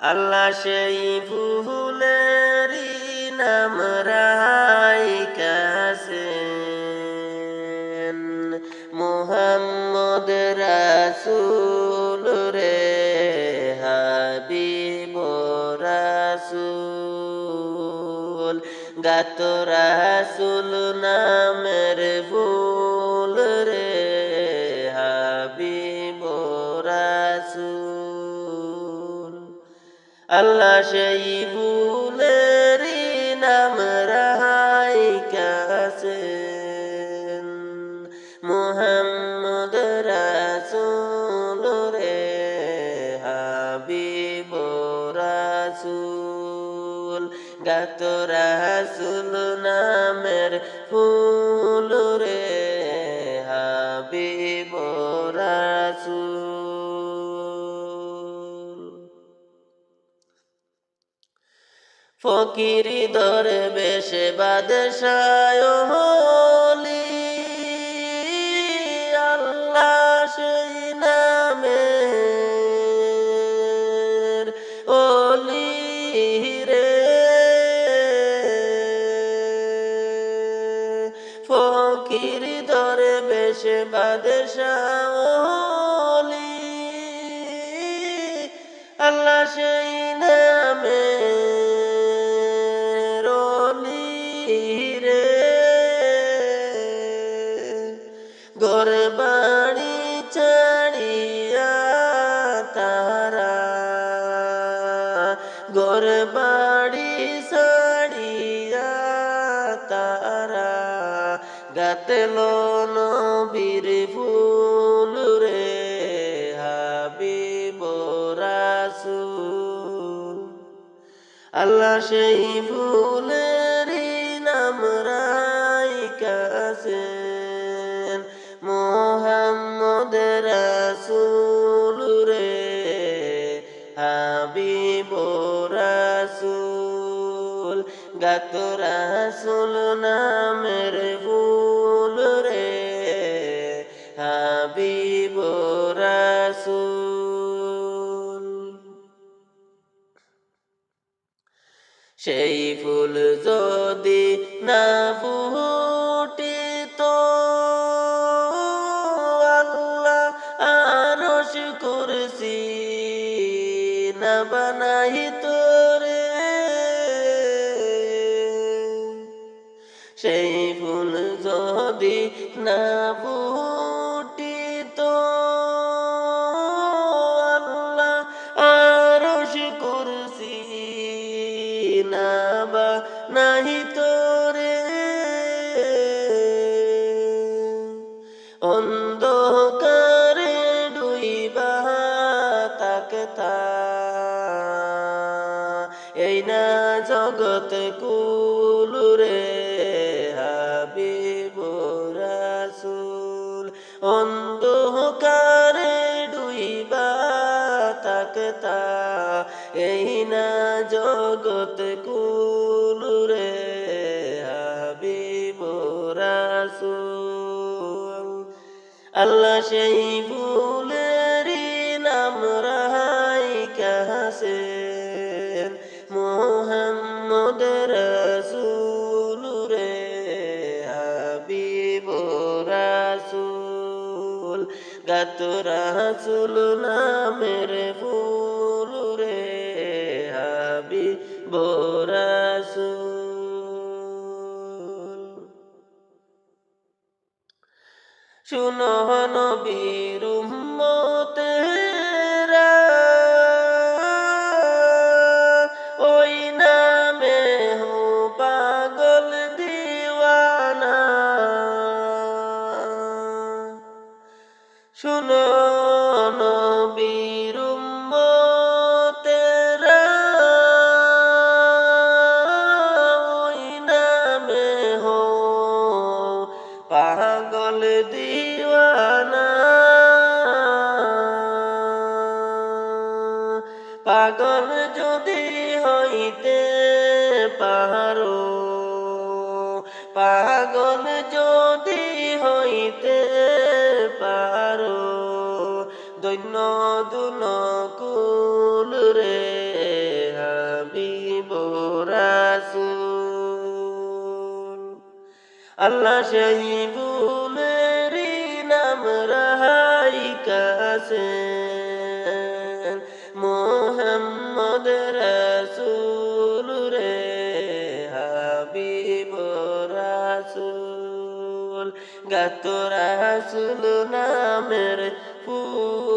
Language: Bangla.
আল্লাহ সেই ফুলেরই নাম রাই কাসেন মোহাম্মদ রাসুল রে, হাবিব রাসুল। গাত রাসুল নামের ফুল রে। আল্লাহ সেই ফুলেরই নাম রাহাই কাসেন মোহাম্মদ রাসুল রে হাবিব রাসুল। গাত রাসুল নামের ফুল রে হাবিব রাসুল। ফকির দরে বেশে বাদশায় হলি। আল্লাহ সেই নামে ওলি রে। ফকির দরে বেশে বাদশাহ হলি। আল্লাহ সেই ঘর বাড়ি সাড়িয়া তারা গাতল নবীর ফুল রে হাবিব রাসুল। আল্লাহ সেই ফুলেরই নাম রাই কাসেন রাসুল গাত রাসুল নামের ফুল রে। হাবিব রাসুল। সেই ফুল যদি না ফুটিত, আল্লাহ আরশ কুরসি না বানাইত সেই ফুল যদি না ফুটিত আল্লাহ আরশ কুরসি না বা নাহি তোরে। অন্ধকারে এই না জগত কুলুরে হাবিব রাসুল। আল্লাহ সেই ফুলেরই নাম রাহাই কাহাসেন, মোহাম্মদ রাসুল রে, হাবিব রাসুল। গাত রাসুল নামের ফুল রে হাবিব রাসুল শুনো নবীর উম্মতেরা শুনো পাগল যদি হইতে পারো, পাগল যদি হইতে পারো, দৈন্য দুন কুল রে হাবিব রাসুল। আল্লাহ সেই বুলেরি নাম রাহাই কাছে। রাসূল গাত রাসূল নামের ফুল